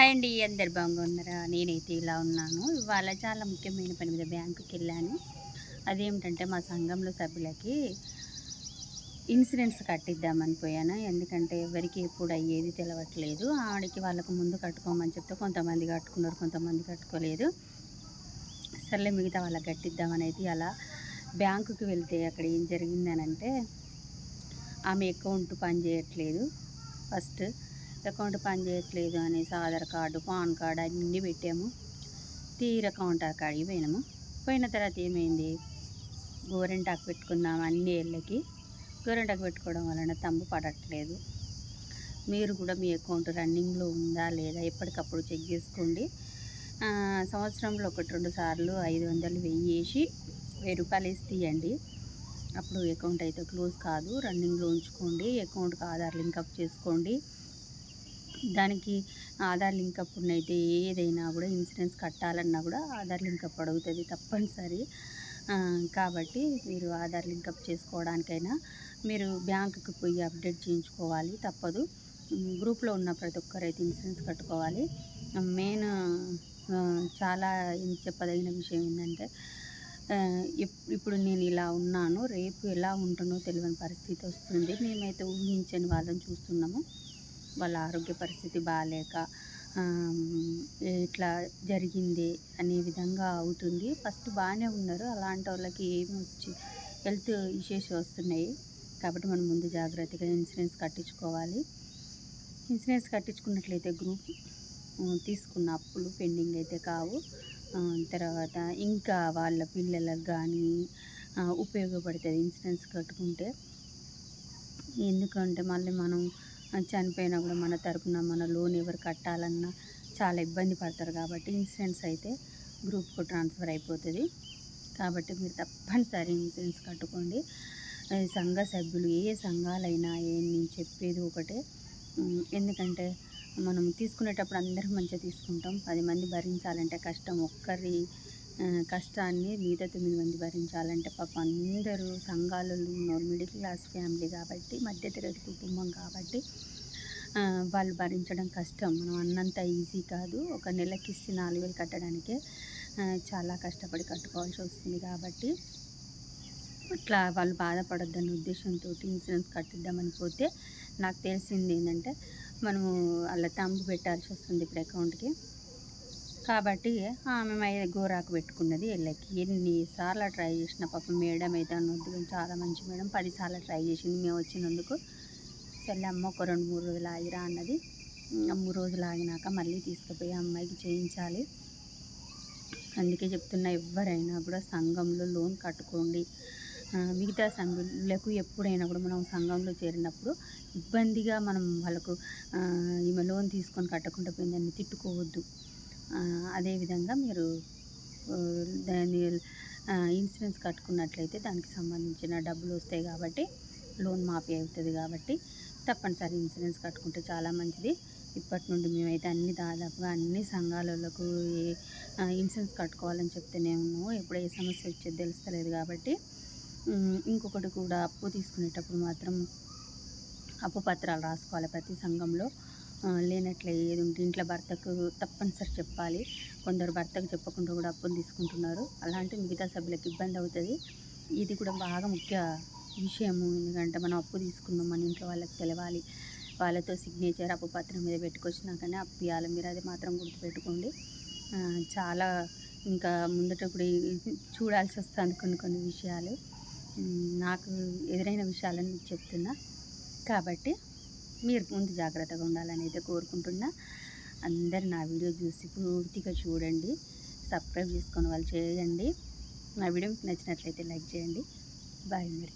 Hi అండి అందరు బాగున్నారా? నేనైతే ఇలా ఉన్నాను. ఇవాళ చాలా ముఖ్యమైన పని మీద బ్యాంకుకి వెళ్ళాను అదేమిటంటే మా సంఘంలో సభ్యులకి ఇన్సూరెన్స్ కట్టిద్దామని పోయాను. ఎందుకంటే ఎవరికి ఎప్పుడు అయ్యేది తెలవట్లేదు. ఆవిడకి వాళ్ళకు ముందు కట్టుకోమని చెప్తే కొంతమంది కట్టుకున్నారు కొంతమంది కట్టుకోలేదు. సర్లే మిగతా వాళ్ళకి కట్టిద్దామని అయితే అలా బ్యాంకుకి వెళ్తే అక్కడ ఏం జరిగిందనంటే ఆమె అకౌంట్ పని చేయట్లేదు. ఫస్ట్ అకౌంట్ పనిచేయట్లేదు అనేసి ఆధార్ కార్డు పాన్ కార్డు అన్నీ పెట్టాము. తీర కౌంటర్ కాడికి పోయినాము. పోయిన తర్వాత ఏమైంది? గోరెంటాకు పెట్టుకున్నాము అన్ని ఏళ్ళకి. గోరెంటాకు పెట్టుకోవడం వలన తంబు పడట్లేదు. మీరు కూడా మీ అకౌంట్ రన్నింగ్లో ఉందా లేదా ఎప్పటికప్పుడు చెక్ చేసుకోండి. సంవత్సరంలో ఒకటి రెండు సార్లు ఐదు వందలు వెయ్యేసి వేసి వెయ్యి రూపాయలు వేసి తీయండి అప్పుడు అకౌంట్ అయితే క్లోజ్ కాదు. రన్నింగ్లో ఉంచుకోండి. అకౌంట్కి ఆధార్ లింకప్ చేసుకోండి. దానికి ఆధార్ లింక్ అయితే ఏదైనా కూడా ఇన్సూరెన్స్ కట్టాలన్నా కూడా ఆధార్ లింక్ అప్ అడుగుతుంది తప్పనిసరి. కాబట్టి మీరు ఆధార్ లింకప్ చేసుకోవడానికైనా మీరు బ్యాంకుకి పోయి అప్డేట్ చేయించుకోవాలి తప్పదు. గ్రూప్లో ఉన్న ప్రతి ఒక్కరైతే ఇన్సూరెన్స్ కట్టుకోవాలి. మెయిన్ చాలా చెప్పదగిన విషయం ఏంటంటే ఇప్పుడు నేను ఇలా ఉన్నాను రేపు ఎలా ఉంటునో తెలియని పరిస్థితి వస్తుంది. మేమైతే ఊహించని వాళ్ళని చూస్తున్నాము. వాళ్ళ ఆరోగ్య పరిస్థితి బాగాలేక ఇట్లా జరిగింది అనే విధంగా అవుతుంది. ఫస్ట్ బాగానే ఉన్నారు. అలాంటి వాళ్ళకి ఏమి వచ్చి హెల్త్ ఇష్యూస్ వస్తున్నాయి. కాబట్టి మనం ముందు జాగ్రత్తగా ఇన్సూరెన్స్ కట్టించుకోవాలి. ఇన్సూరెన్స్ కట్టించుకున్నట్లయితే గ్రూప్ తీసుకున్న అప్పులు పెండింగ్ అయితే కావు. తర్వాత ఇంకా వాళ్ళ పిల్లలకు కానీ ఉపయోగపడుతుంది ఇన్సూరెన్స్ కట్టుకుంటే. ఎందుకంటే మళ్ళీ మనం చనిపోయినా కూడా మన తరపున మన లోన్ ఎవరు కట్టాలన్నా చాలా ఇబ్బంది పడతారు కాబట్టి ఇన్సూరెన్స్ అయితే గ్రూప్కు ట్రాన్స్ఫర్ అయిపోతుంది. కాబట్టి మీరు తప్పనిసరి ఇన్సూరెన్స్ కట్టుకోండి. సంఘ సభ్యులు ఏ సంఘాలైనా నేను చెప్పేది ఒకటే. ఎందుకంటే మనం తీసుకునేటప్పుడు అందరం మంచిగా తీసుకుంటాం. పది మంది భరించాలంటే కష్టం. ఒక్కరి కష్టాన్ని మిగతా తొమ్మిది మంది భరించాలంటే పాప అందరూ సంఘాలలో ఉన్నారు మిడిల్ క్లాస్ ఫ్యామిలీ కాబట్టి మధ్యతరగతి కుటుంబం కాబట్టి వాళ్ళు భరించడం కష్టం. మనం అన్నంత ఈజీ కాదు. ఒక నెలకి ఇస్తే నాలుగు వేలు కట్టడానికే చాలా కష్టపడి కట్టుకోవాల్సి వస్తుంది కాబట్టి అట్లా వాళ్ళు బాధపడొద్దన్న ఉద్దేశంతో ఇన్సూరెన్స్ కట్టిద్దామని పోతే నాకు తెలిసింది ఏంటంటే మనము అలా తంబు పెట్టాల్సి వస్తుంది ఇప్పుడు అకౌంట్కి. కాబట్టి ఆమె గోరాకు పెట్టుకున్నది వెళ్ళకి ఎన్నిసార్లు ట్రై చేసిన పాపం మేడం అయితే అన్నది చాలా మంచి మేడం. పదిసార్లు ట్రై చేసింది మేము వచ్చినందుకు. సరే అమ్మ ఒక రెండు మూడు రోజులు ఆగిరా అన్నది. మూడు రోజులు ఆగినాక మళ్ళీ తీసుకుపోయి అమ్మాయికి చేయించాలి. అందుకే చెప్తున్నా ఎవరైనా కూడా సంఘంలో లోన్ కట్టుకోండి. మిగతా సంఘులకు ఎప్పుడైనా కూడా మనం సంఘంలో చేరినప్పుడు ఇబ్బందిగా మనం వాళ్ళకు ఈమె లోన్ తీసుకొని కట్టకుండా పోయిందని తిట్టుకోవద్దు. అదేవిధంగా మీరు దాని ఇన్సూరెన్స్ కట్టుకున్నట్లయితే దానికి సంబంధించిన డబ్బులు వస్తాయి కాబట్టి లోన్ మాఫీ అవుతుంది కాబట్టి తప్పనిసరి ఇన్సూరెన్స్ కట్టుకుంటే చాలా మంచిది. ఇప్పటి నుండి మేమైతే అన్ని దాదాపుగా అన్ని సంఘాలకు ఇన్సూరెన్స్ కట్టుకోవాలని చెప్తూనే ఉన్నాము. ఎప్పుడు ఏ సమస్య వచ్చేది తెలుస్తలేదు కాబట్టి ఇంకొకటి కూడా అప్పు తీసుకునేటప్పుడు మాత్రం అప్పు పత్రాలు రాసుకోవాలి ప్రతి సంఘంలో. లేనట్లే ఏది ఉంటే ఇంట్లో భర్తకు తప్పనిసరి చెప్పాలి. కొందరు భర్తకు చెప్పకుండా కూడా అప్పులు తీసుకుంటున్నారు. అలాంటి మిగతా సభ్యులకు ఇబ్బంది అవుతుంది. ఇది కూడా బాగా ముఖ్య విషయము. ఎందుకంటే మనం అప్పు తీసుకున్నాం మన ఇంట్లో వాళ్ళకి తెలవాలి. వాళ్ళతో సిగ్నేచర్ అప్పు పత్రం మీద పెట్టుకొచ్చినాకనే అప్పు ఇవ్వాలి మీరు అది మాత్రం గుర్తుపెట్టుకోండి. చాలా ఇంకా ముందట కూడా చూడాల్సి వస్తుంది కొన్ని కొన్ని విషయాలు. నాకు ఎదురైన విషయాలని చెప్తున్నా. కాబట్టి మీరు ముందు జాగ్రత్తగా ఉండాలని అయితే కోరుకుంటున్నా. అందరు నా వీడియో చూసి పూర్తిగా చూడండి. సబ్స్క్రైబ్ చేసుకొని వాళ్ళు చేయండి. నా వీడియో నచ్చినట్లయితే లైక్ చేయండి. బాయ్ మరి.